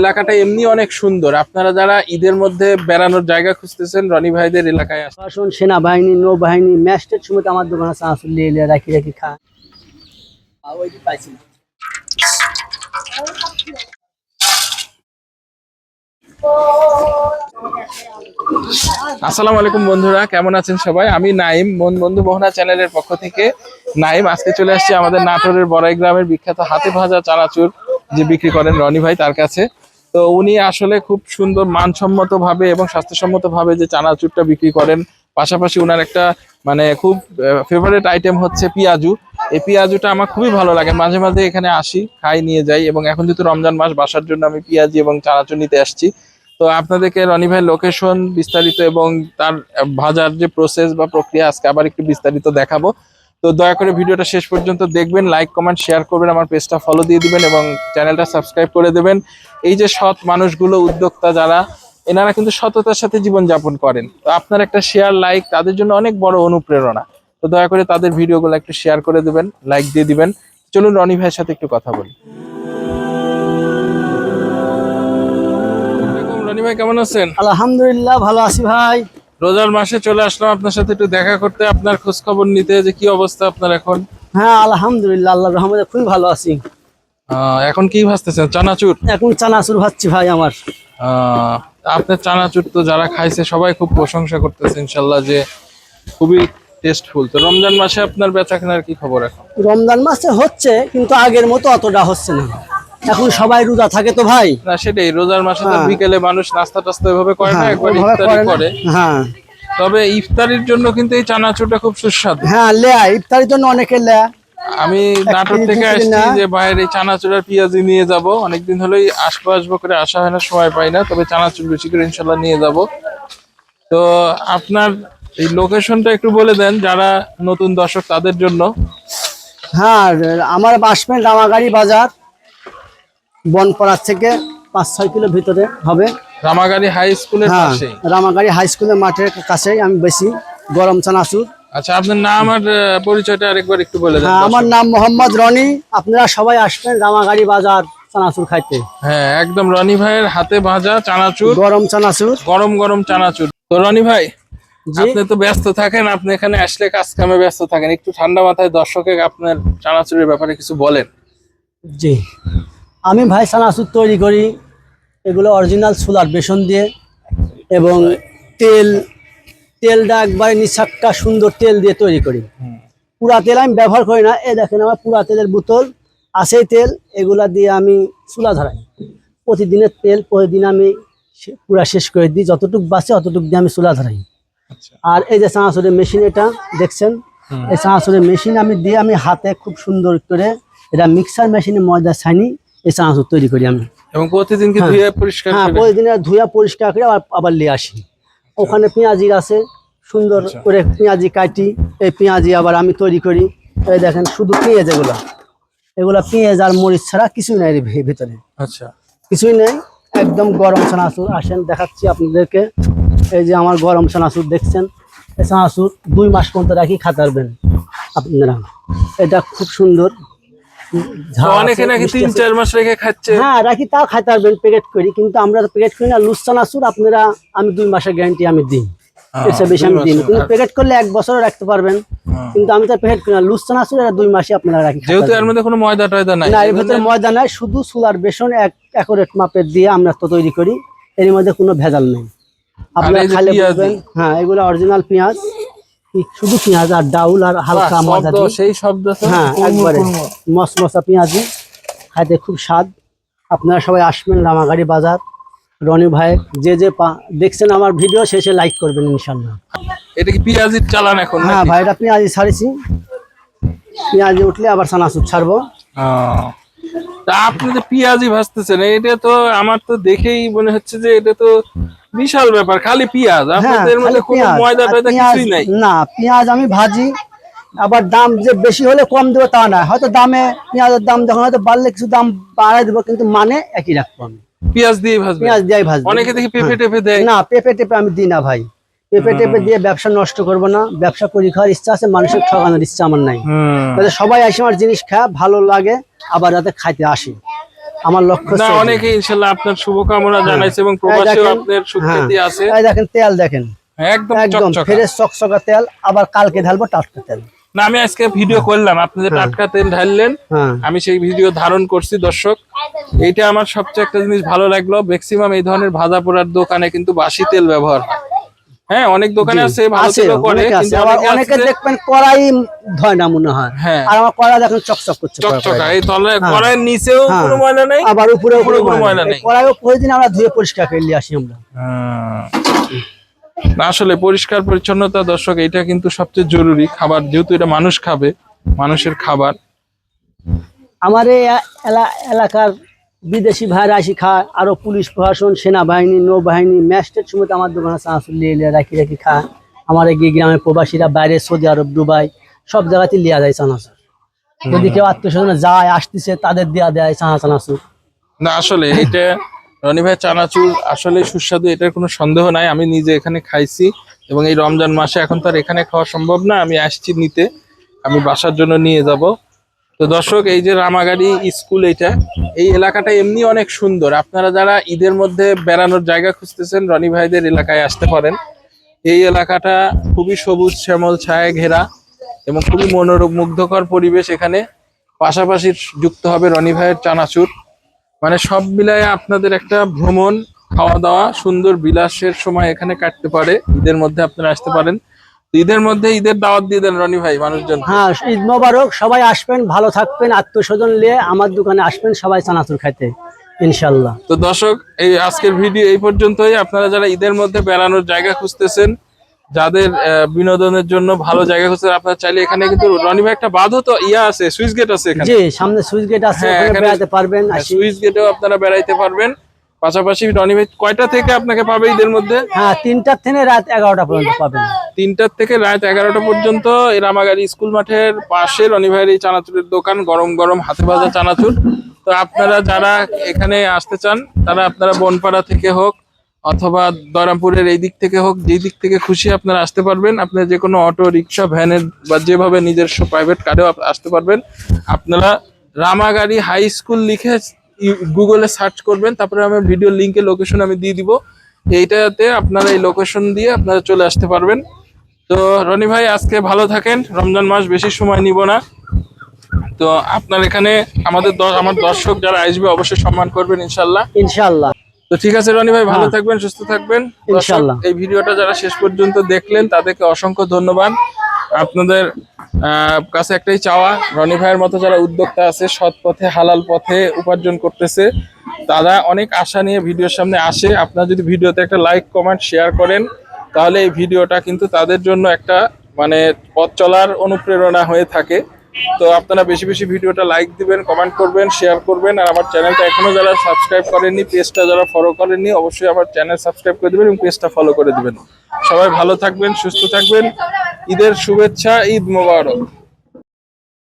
এলাকাটা এমনি অনেক সুন্দর। আপনারা যারা ঈদের মধ্যে বেড়ানোর জায়গা খুঁজতেছেন রনি ভাইদের এলাকায় আসুন সেনাবাহিনী নৌবাহিনী ম্যাস্টের সময় আমার দোকানে লিয়ে লিয়ে রাখি রাখি খা। আসসালামু আলাইকুম বন্ধুরা কেমন আছেন সবাই? আমি নাইম মন বন্ধু মোহনা চ্যানেলের পক্ষ থেকে। নাইম আজকে চলে আসছি আমাদের নাটোরের বড়াই গ্রামের বিখ্যাত হাতে ভাজা চানাচুর যে বিক্রি করেন রনি ভাই তার কাছে। তো উনি আসলে খুব সুন্দর মানসম্মত ভাবে এবং স্বাস্থ্যসম্মত ভাবে যে চানাচুরটা বিক্রি করেন, পাশাপাশি ওনার একটা মানে খুব ফেভারিট আইটেম হচ্ছে পেঁয়াজু। এই পেঁয়াজুটা আমার খুবই ভালো লাগে। মাঝে মাঝে এখানে আসি, খাই, নিয়ে যাই এবং এখন যেহেতু রমজান মাস, বাসার জন্য আমি পেঁয়াজি এবং চানাচুর নিতে আসছি। তো আপনাদেরকে রনি ভাই লোকেশন বিস্তারিত এবং তার ভাজার যে প্রসেস বা প্রক্রিয়া, আজকে আবার একটু বিস্তারিত দেখাবো। তো দয়া করে ভিডিওটা শেষ পর্যন্ত দেখবেন লাইক কমেন্ট শেয়ার করবেন, আমার পেজটা ফলো দিয়ে দিবেন এবং চ্যানেলটা সাবস্ক্রাইব করে দেবেন। এই যে সৎ মানুষগুলো, উদ্যোক্তা যারা, এনারা কিন্তু সততার সাথে জীবনযাপন করেন। তো আপনার একটা শেয়ার লাইক তাদের জন্য অনেক বড় অনুপ্রেরণা। তো দয়া করে তাদের ভিডিওগুলো একটু শেয়ার করে দেবেন লাইক দিয়ে দিবেন। চলুন রনি ভাইয়ের সাথে একটু কথা বলি। রনি ভাই, কেমন আছেন? আলহামদুলিল্লাহ, ভালো আছি ভাই। রোজার মাসে চলে আসলাম আপনার সাথে একটু দেখা করতে। আপনার খোঁজ খবর নিতে যে কি অবস্থা আপনার এখন? হ্যাঁ আলহামদুলিল্লাহ আল্লাহ রহমতে খুবই ভালো আছি। এখন কি ভাজতেছেন চানাচুর? এখন চানাচুর ভাচ্ছি ভাই আমার। আপনার চানাচুর তো যারা খাইছে সবাই খুব প্রশংসা করতেছে ইনশাল্লাহ যে খুবই টেস্টফুল তো রমজান মাসে আপনার বেচা কেনার কি খবর এখন? রমজান মাসে হচ্ছে কিন্তু আগের মতো অতটা হচ্ছে না। এখন সবাই রোজা থাকে তো ভাই? না সেটাই রোজার মাসে তো হ্যাঁ। বিকেলে মানুষ নাস্তা টাস্তা এভাবে করে না হ্যাঁ, একবার ইফতারি করে হ্যাঁ। তবে ইফতারির জন্য কিন্তু এই চানাচুরটা খুব সুস্বাদু। হ্যাঁ লেয়া ইফতারির জন্য অনেকে লেয়া। আমি নাটোর থেকে আসছি যে বাইরে এই চানাচুর আর পেঁয়াজি নিয়ে যাব। অনেকদিন হলেই আসব আসব করে আসা হয় না সময় পাই না। তবে চানাচুর বেশি করে ইনশাল্লাহ নিয়ে যাব। তো আপনার এই লোকেশনটা একটু বলে দেন যারা নতুন দর্শক তাদের জন্য। হ্যাঁ আমার আসবেন রামাগাড়ি বাজার। বনপাড়ার থেকে পাঁচ ছয় কিলো ভিতরে হবে। রামাগাড়ি হাই স্কুলের হ্যাঁ পাশে রামাগাড়ি হাই স্কুলের মাঠের কাছেই আমি বেশি গরম চানাচুর। আচ্ছা আপনার নাম আর পরিচয়টা আরেকবার একটু বলে দেন হ্যাঁ আমার নাম মোহাম্মদ রনি। আপনারা সবাই আসবেন রামাগাড়ি বাজার চানাচুর খাইতে। হ্যাঁ একদম রনি ভাইয়ের হাতে ভাজা চানাচুর। গরম চানাচুর। গরম গরম চানাচুর। তো রনি ভাই আপনি তো ব্যস্ত থাকেন আপনি এখানে আসলে কাজ কামে ব্যস্ত থাকেন। একটু ঠান্ডা মাথায় দর্শকে আপনার চানাচুরের ব্যাপারে কিছু বলেন। জি। আমি ভাই চানাচুর তৈরি করি। এগুলো অরিজিনাল সোলার বেসন দিয়ে এবং তেল তেলটা একবারে নিঃসাক্কা সুন্দর তেল দিয়ে তৈরি করি। পুরা তেল আমি ব্যবহার করি না। এ দেখেন আমার পুরা তেলের বোতল আছে তেল এগুলা দিয়ে আমি চুলা ধরাই। প্রতিদিনের তেল প্রতিদিন আমি পুরা শেষ করে দিই। যতটুকু বাঁচে অতটুকু দিয়ে আমি চুলা ধরাই। আচ্ছা। আর এই যে চানাচুরের মেশিন এটা দেখছেন? এই চানাচুরের মেশিন আমি দিয়ে আমি হাতে খুব সুন্দর করে এটা মিক্সার মেশিনে ময়দা ছানি এই চানাচুর তৈরি করি আমি। এবং প্রতিদিন কি হ্যাঁ। ধুয়ে পরিষ্কার হ্যাঁ প্রতিদিন ধুয়া পরিষ্কার করে আবার আবার নিয়ে আসি। ওখানে পেঁয়াজি আছে সুন্দর আচ্ছা। করে পেঁয়াজি কাটি এই পেঁয়াজি আবার আমি তৈরি করি। এই দেখেন শুধু পেঁয়াজ এগুলা। এগুলা পেঁয়াজ আর মরিচ ছাড়া কিছুই নাই ভিতরে। আচ্ছা। কিছুই নেই একদম গরম চানাচুর। আসেন দেখাচ্ছি আপনাদেরকে। এই যে আমার গরম চানাচুর দেখছেন? এই চানাচুর দুই মাস পর্যন্ত রাখি খাতারবেন। আপনারা। এটা খুব সুন্দর। অনেকে নাকি তিন চার মাস রেখে খাচ্ছে। হ্যাঁ রাখি তাও খাইতে পারবেন প্যাকেট করি। কিন্তু আমরা প্যাকেট করি না লুজ চানাচুর আপনারা আমি দুই মাসের গ্যারান্টি আমি দিই। হ্যাঁ, বেশি আমি দিই কিন্তু প্যাকেট করলে এক বছরও রাখতে পারবেন। হ্যাঁ। কিন্তু আমি তো প্যাকেট করি না। লুজ চানাচুর এরা দুই মাসে আপনারা রাখি যেহেতু এর মধ্যে কোনো ময়দা টয়দা নাই না এর ভিতরে ময়দা নাই শুধু সুলার বেসন এক একরেট মাপের দিয়ে আমরা তো তৈরি করি। এর মধ্যে কোনো ভেজাল নেই। আপনারা খালে? বুঝবেন। হ্যাঁ এগুলো অরিজিনাল পেঁয়াজ। শুধু পেঁয়াজ আর ডাউল আর হালকা ময়দা সেই শব্দ হ্যাঁ একবারে। মশমশা পেঁয়াজি খাইতে খুব স্বাদ। আপনারা সবাই আসবেন রামাগাড়ি বাজার। রনি ভাই যে যে দেখছেন আমার ভিডিও শেষে লাইক করবেন ইনশাল্লাহ এটা কি পেঁয়াজির চালান এখন হ্যাঁ? ভাই এটা পেঁয়াজি ছাড়িছি। পেঁয়াজি উঠলে আবার সানাসুর ছাড়বো। তা আপনি যে পেঁয়াজি ভাজতেছেন এটা তো আমার তো দেখেই মনে হচ্ছে যে এটা তো বিশাল ব্যাপার খালি পেঁয়াজ। হ্যাঁ আপনাদের খালি কোনো ময়দা টয়দা কিছুই নাই। না পেঁয়াজ আমি ভাজি আবার দাম যে বেশি হলে কম দেবো তা না। হয়তো দামে পেঁয়াজের দাম যখন হয়তো বাড়লে কিছু দাম বাড়াই দেবো কিন্তু মানে একই রাখব আমি পেঁয়াজ দিয়ে ভাজবেন? পেঁয়াজ দিয়ে ভাজবো অনেকে দেখি পেঁপে টেপে দেয়। না পেঁপে টেপে আমি দিই না ভাই। পেঁপে টেপে দিয়ে ব্যবসা নষ্ট করব না। ব্যবসা করি খাওয়ার ইচ্ছা আছে মানুষের ঠকানোর ইচ্ছা আমার নাই। তাহলে সবাই আসে আমার জিনিস খায় ভালো লাগে আবার যাতে খাইতে আসে। আমার লক্ষ্য না অনেকে ইনশাল্লাহ আপনার শুভকামনা জানাইছে এবং প্রবাসীও আপনার হ্যাঁ। সুখ্যাতি আছে। এই দেখেন তেল দেখেন। একদম একদম চকচকা। ফ্রেশ চকচকা তেল আবার কালকে ঢালবো টাটকা তেল। না আমি আজকে ভিডিও করলাম আপনি যে টাটকা তেল ঢাললেন হ্যাঁ। আমি সেই ভিডিও ধারণ করছি দর্শক। এইটা আমার সবচেয়ে একটা জিনিস ভালো লাগল ম্যাক্সিমাম এই ধরনের ভাজা পোড়ার দোকানে কিন্তু বাসি তেল ব্যবহার হয়। হ্যাঁ অনেক দোকানে আছে ভালো তেলও করে কিন্তু অনেকে দেখবেন কড়াই ধয় না মনে হয়। হ্যাঁ। আর আমার কড়াই দেখেন চকচক করছে চকচকা এই তলে হ্যাঁ। কড়াইয়ের নিচেও হ্যাঁ। কোনো ময়লা নেই আবার উপরে উপরে কোনো ময়লা নেই। কড়াইও প্রতিদিন আমরা ধুয়ে পরিষ্কার করে নিয়ে আসি আমরা। আসলে পরিষ্কার পরিচ্ছন্নতা দর্শক এটা কিন্তু সবচেয়ে জরুরি। খাবার যেহেতু এটা মানুষ খাবে মানুষের খাবার। আমার এলাকার বিদেশি ভাইরা আসি খায়, আরও পুলিশ প্রশাসন, সেনাবাহিনী, নৌবাহিনী ম্যাজিস্ট্রেট সমেত আমার দোকানে চানাচুর লিয়ে লিয়ে রাখি রাখি খায়। আমার এই গ্রামের প্রবাসীরা বাইরে সৌদি আরব, দুবাই, সব জায়গাতে লিয়া যায় চানাচুর। যদি কেউ আত্মীয় যায়, আসতেছে, তাদের দেয়া দেয় চানা চানাচুর। না, আসলে এটা রনি ভাই, চানাচুর আসলে সুস্বাদু, এটার কোনো সন্দেহ নাই। আমি নিজে এখানে খাইছি এবং এই রমজান মাসে এখন তো আর এখানে খাওয়া সম্ভব না। আমি আসছি নিতে। আমি বাসার জন্য নিয়ে যাব। তো দর্শক, এই যে রামাগাড়ি স্কুল এটা এই এলাকাটা এমনি অনেক সুন্দর। আপনারা যারা ঈদের মধ্যে বেড়ানোর জায়গা খুঁজতেছেন, রনি ভাইদের এলাকায় আসতে পারেন। এই এলাকাটা খুবই সবুজ, শ্যামল, ছায়া ঘেরা এবং খুবই মনোরম মুগ্ধকর পরিবেশ এখানে। পাশাপাশি যুক্ত হবে রনি ভাইয়ের চানাচুর। মানে সব মিলায় আপনাদের একটা ভ্রমণ, খাওয়া দাওয়া, সুন্দর বিলাসের সময় এখানে কাটতে পারে। ঈদের মধ্যে আপনারা আসতে পারেন। ঈদের মধ্যে ঈদের দাওয়াত দিয়ে দেন রনি ভাই মানুষজন। হ্যাঁ ঈদ মোবারক সবাই আসবেন ভালো থাকবেন আত্মীয় স্বজন নিয়ে আমার দোকানে আসবেন সবাই চানাচুর খাইতে ইনশাল্লাহ তো দর্শক এই আজকের ভিডিও এই পর্যন্তই। আপনারা যারা ঈদের মধ্যে বেড়ানোর জায়গা খুঁজতেছেন যাদের আহ, বিনোদনের জন্য ভালো জায়গা খুঁজতেছেন আপনারা চাইলে এখানে কিন্তু রনি ভাই একটা বাঁধও তো ইয়া আছে সুইচ গেট আছে এখানে। জি সামনে সুইচ গেট আছে হ্যাঁ, ওখানে বেড়াতে পারবেন আসি। সুইচ গেটেও আপনারা বেড়াইতে পারবেন। পাশাপাশি রনি ভাই কয়টা থেকে আপনাকে পাবে ঈদের মধ্যে? হ্যাঁ তিনটার থেকে রাত এগারোটা পর্যন্ত পাবেন তিনটার থেকে রাত এগারোটা পর্যন্ত রামাগাড়ি স্কুল মাঠের পাশে রনি ভাইয়ের এই চানাচুরের দোকান গরম গরম হাতে ভাজা চানাচুর। তো আপনারা যারা এখানে আসতে চান তারা আপনারা বনপাড়া থেকে হোক অথবা দয়রামপুরের এই দিক থেকে হোক যেই দিক থেকে খুশি আপনারা আসতে পারবেন। আপনারা যে কোনো অটো রিক্সা ভ্যানের বা যেভাবে নিজস্ব প্রাইভেট কারেও আসতে পারবেন। আপনারা রামাগাড়ি হাই স্কুল লিখে গুগলে সার্চ করবেন তারপরে আমি ভিডিও লিঙ্কে লোকেশন আমি দিয়ে দিব। এইটাতে আপনারা এই লোকেশন দিয়ে আপনারা চলে আসতে পারবেন। তো রনি ভাই আজকে ভালো থাকেন। রমজান মাস বেশি সময় নিব না। তো আপনার এখানে আমাদের আমার দর্শক যারা আসবে অবশ্যই সম্মান করবেন ইনশাল্লাহ ইনশাল্লাহ তো ঠিক আছে রনি ভাই ভালো হ্যাঁ। থাকবেন সুস্থ থাকবেন। ইনশাল্লাহ। এই ভিডিওটা যারা শেষ পর্যন্ত দেখলেন তাদেরকে অসংখ্য ধন্যবাদ। আপনাদের কাছে একটাই চাওয়া। রনি ভাইয়ের মতো যারা উদ্যোক্তা আছে, সৎ পথে, হালাল পথে উপার্জন করতেছে, তারা অনেক আশা নিয়ে ভিডিওর সামনে আসে। আপনারা যদি ভিডিওতে একটা লাইক কমেন্ট শেয়ার করেন, তাহলে এই ভিডিওটা কিন্তু তাদের জন্য একটা মানে পথ চলার অনুপ্রেরণা হয়ে থাকে। তো আপনারা বেশি বেশি ভিডিওটা লাইক দিবেন কমেন্ট করবেন শেয়ার করবেন। আর আমার চ্যানেলটা এখনও যারা সাবস্ক্রাইব করেননি পেজটা যারা ফলো করেননি, অবশ্যই আমার চ্যানেল সাবস্ক্রাইব করে দিবেন এবং পেজটা ফলো করে দেবেন। সবাই ভালো থাকবেন, সুস্থ থাকবেন। ঈদের শুভেচ্ছা ঈদ মোবারক।